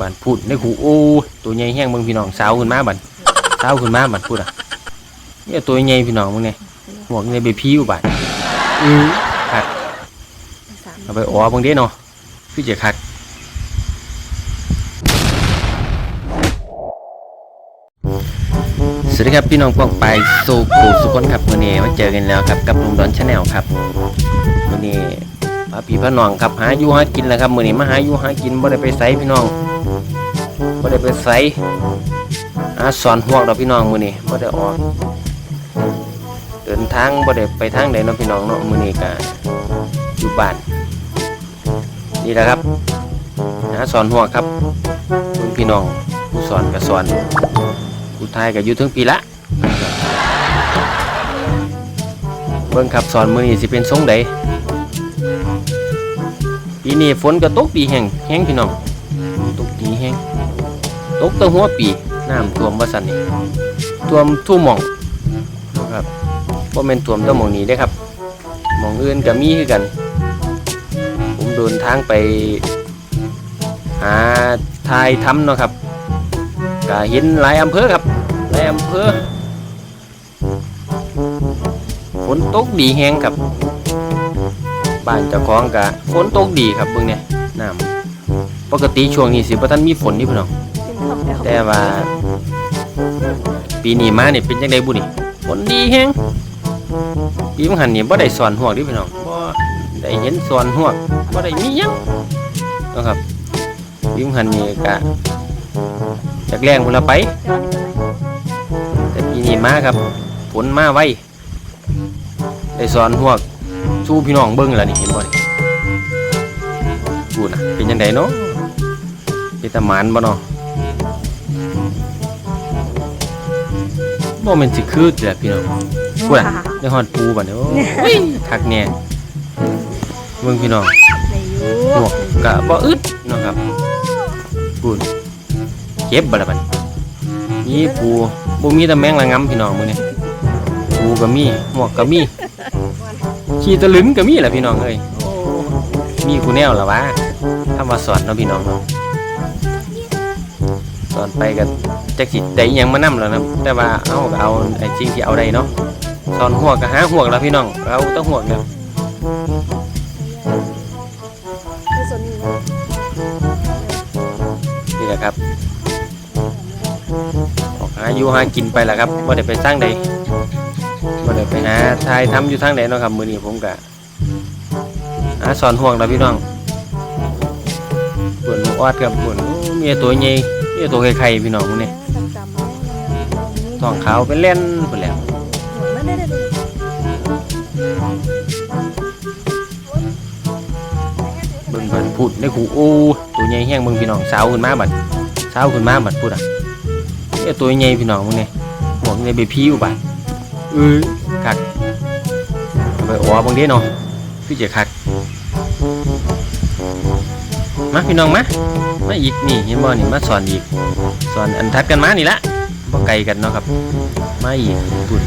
บันพูดในหูโอ้ตัวใหญ่แห้งเบิ่งพี่น้องสาวขึ้นมาบันสาวขึ้นมาบันพูดอะเนี่ยตัวใหญ่พี่น้องมึงเนี่ยหวกในเบพีอยู่บันอือคักเอาไปอ๋อบิ่งเด้เนาะคือจะคักสวัสดีครับพี่น้องกองไปสู่กูสุคนครับวันนี้มาเจอกันแล้วครับกับลุงดอนชาแนลครับวันนี้ พาพี่พาน้องครับหาอยู่หากินแหละครับมื้อนี้มาหาอยู่หากินบ่ได้ไปไสพี่น้องบ่ได้ไปไสหาสอนห่วงดอกพี่น้องมื้อนี้บ่ได้ออกเดินทางบ่ได้ไปทางใดเนาะพี่น้องเนาะมื้อนี้ก็อยู่บ้านนี่แหละครับหาสอนห่วงครับเพิ่นพี่น้องผู้สอนก็สอนผู้ทายก็อยู่ถึงปีละเบิ่งครับสอนมื้อนี้สิเป็นทรงใด ปีนี้ฝนก็ตกดีแห้งแห้งพี่น้องตกดีแห้งตกตั้งหัวปีน้ำท่วมว่าสันนี่ท่วมทุ่วหมองนะครับว่าเป็นท่วมตั้งหมองนี้ได้ครับหมองอื่นก็มีคือกัน ผมเดินทางไป หาทายทำเนาะครับก็เห็นหลายอำเภอครับหลายอำเภอฝนตกดีแห้งครับ บ้านเจ้าของกะฝนตกดีครับเบิ่งเนี่ยน้ำปกติช่วงนี้สิบ่ทันมีฝนนี่พี่น้องแต่ว่า ปีนี้มานี่เป็นจังไดบุนี่ฝนดีแฮงปีมังหันนี่บ่ได้สอนหวกดิพี่น้องบ่ได้เห็นสอนหวกบ่ได้มีหยังนะครับปีมังหันนี่กะจากแรงพุ่นละไป แต่ปีนี้มาครับฝนมาไวได้สอนหวก สู้พี่น้องเบิ้งแล้วนี่เห็นบ่นี่พูดนะเป็นยังไงเนาะเป็นตะหมานบ่เนาะบ่แม่นสิคือแหละพี่น้องพูดน่ะได้ฮอดปูบัดนี้โอ้ยคักแน่เบิ่งพี่น้องหมวกก็บ่อึดเนาะครับพูดเก็บบ่ล่ะบัดนี้มีปูบ่มีแต่แมงละงำพี่น้องมื้อนี้ปูก็มีหมวกก็มี ขี่ตะลึงก็มีแหละพี่น้องเอ้ยมีกูแนวละวะถ้ามาสอนเนาะพี่น้องเนาะสอนไปกันจักสิได้ยังมานํแล้วนะแต่ว่าเอาก็เอาไอ้จริงที่เอาได้เนาะสอนหัวก็หาหัวแล้วพี่น้องเอาต้องหัวเนี่ยนี่แหละครับออกหาอยู่หากินไปแหละครับว่าได้ไปสร้างใด ไปหาทายทำอยู่ทางไหนเนาะครับมือนี้ผมกะหาสอนห่วงแล้วพี่น้องปวดหมูออดกับปวดมีตัวใหญ่มีตัวไข่ๆพี่น้องพวกนี้ท้องขาวเป็นเล่นไปแล้วเบิ่งเพิ่นพูดในหูโอ้ตัวใหญ่แห้งเบิ่งพี่น้องสาวขึ้นมาบัดสาวขึ้นมาบัดพูดอะมีตัวใหญ่พี่น้องพวกนี้หมวกในเบพีอยู่บัดเออ อาไปอ๋อบางเด้เนาะพี่จะคักมาพี่น้องมามาอีกนี่เห็นบ่นี่มาสอนอีกสอนอันทัดกันมานี่ละบ่ไกลกันเนาะครับมาอีกปุ่น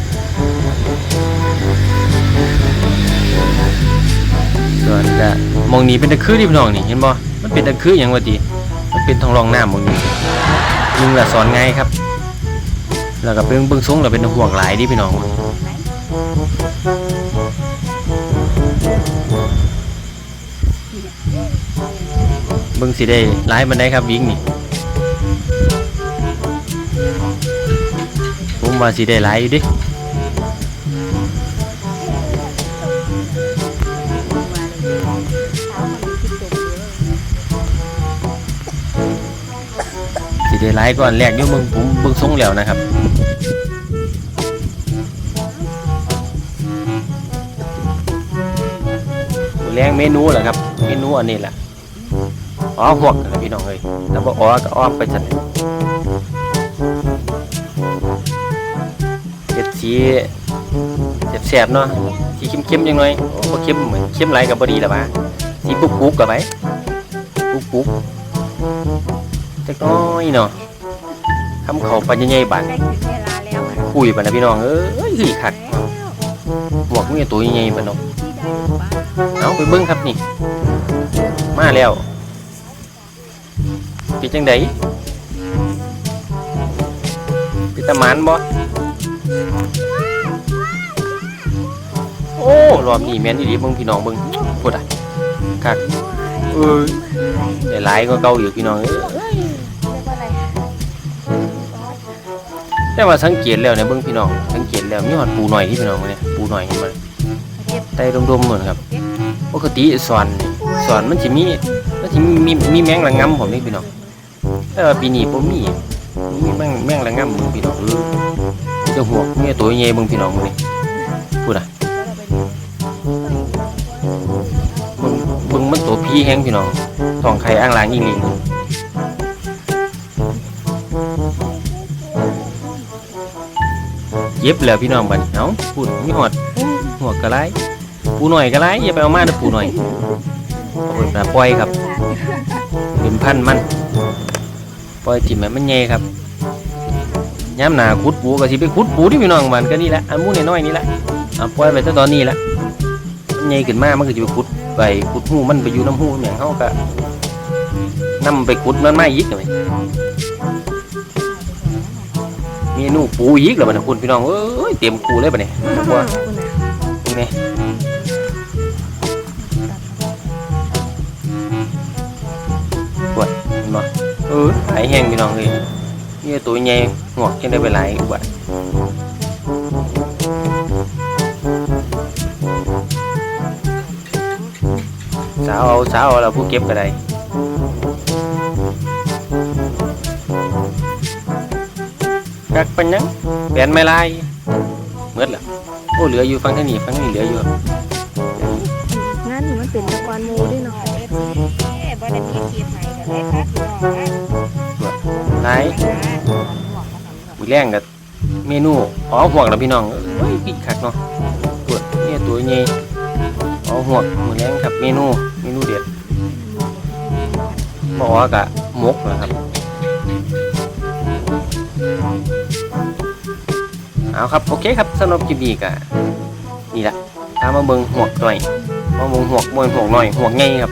สอนจะมองนี้เป็นตะคือที่พี่น้องนี่เห็นบ่มันเป็นตะคืออย่างว่าติมันเป็นทองรองน้ำมองนี้ยิงละสอนง่ายครับ แล้วก็เบิ่งเบิ่งทรงแล้วเป็นห่วงหลายดิพี่น้อง เบิ่งสิได้หลายมันได้ครับวิ่งนี่ผมว่าสิได้หลายอยู่ดิสิได้หลายก่อนแรกอยู่เบิ่งผมเบิ่งทรงแล้วนะครับแรงเมนูเหรอครับ เมนูอันนี้แหละ อ๋อหวกนะพี่น้องเอ้ยแล้วก็อ๋อก็อ้อมไปสั่นเห็ดสีแสบๆเนาะสีเข้มๆยังไงโอ้เข้มเหมือนเข้มไรกับบดีหรอวะสีปุ๊กๆกับไปปุ๊กๆจักหน้อยเนาะทำเขาปัญญาใหญ่บันคุยบันนะพี่น้องเอ้ยคือขัดหวกมีตัวใหญ่ๆบันเนาะเอาไปเบิ้งครับนี่ มาแล้ว เป็นจังไดเป็นตะหมานบ่โอ้รอบนี้แม่นอีหลีเบิ่งพี่น้องเบิ่งพูดอะคักเอ้ยได้หลายกว่าเก่าอยู่พี่น้องเอ้ยไรแต่ว่าสังเกตแล้วเนี่ยเบิ่งพี่น้องสังเกตแล้วมีหอดปูหน่อยที่พี่น้องเนี่ยปูหน่อยเห็นบ่เก็บไตดมๆเหมือนครับปกติสอนนี่สอนมันสิมีมันสิมีมีแมงระงำผมนี่พี่น้อง แต่ว่าปีนี้บ่มีมีแมงแมงระงำเบิ่งพี่น้องเออเจ้าหัวมีตัวใหญ่เบิ่งพี่น้องมื้อนี้พูดอะเบิ่งเบิ่งมันตัวพี่แฮงพี่น้องทองไข่อ่างลางยิงลิงเย็บแล้วพี่น้องบัดนี้เอ้าพูดมีหอดหัวกระไรปูหน่อยกระไรอย่าไปเอามาเด้อปูหน่อยเอาไปปล่อยครับ เป็นพันธุ์มัน ปล่อยถิ่มให้มันใหญ่ครับย้ำหนาขุดปูก็สิไปขุดปูที่พี่น้องมันก็นี่แหละอันมูน้อยๆนี่แหละเอาปล่อยไปตั้งตอนนี้ละมันใหญ่ขึ้นมามันก็จะไปขุดไปขุดหูมันไปอยู่น้ำหูอย่างเขาก็นำไปขุดมันไม่ยิกเลยเมนูปูยิกแล้วมันคุณพี่น้องเอ้ยเต็มคูเลยปะเนี่ยว่าเป็นไงปวดเห็น เออหายแห้งพี่น้องเลยนี่ตัวใหญ่งอกจังได้ไปหลายอุบัติสาวเอาสาวเอาเราผู้เก็บก็ได้กักปัญญังแปลนไม่ลายเมื่อละโอ้เหลืออยู่ฟังทางนี้ฟังทางนี้เหลืออยู่งานนี่มันเป็นตะกอนหมูด้วยเนาะเอฟซีบ่ได้มีคลิปให้ก็เลยครับพี่น้องนะ หลายมือแรงกับเมนูอ๋อห่วงแล้วพี่น้องเอ้ยปิดคักเนาะปวดเนี่ยตัวใหญ่อ๋อห่วงมือแรงครับเมนูเมนูเด็ดบอกว่ากะมกนะครับเอาครับโอเคครับสำหรับคลิปนี้กะนี่แหละตามมาเบิ่งหวงหน่อยมาเบิ่งหวงมวยห่วงหน่อยหวงไงครับ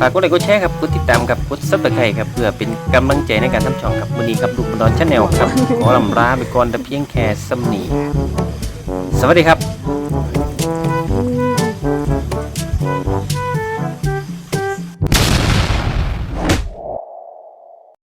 ฝากกดไลค์กดแชร์ครับกดติดตามครับกดซับสไครต์ครับเพื่อเป็นกำลังใจในการทำช่องครับวันนี้ครับลูกบอลชาแนลครับขอลำลาไปก่อนแต่เพียงแค่สำนีสวัสดีครับ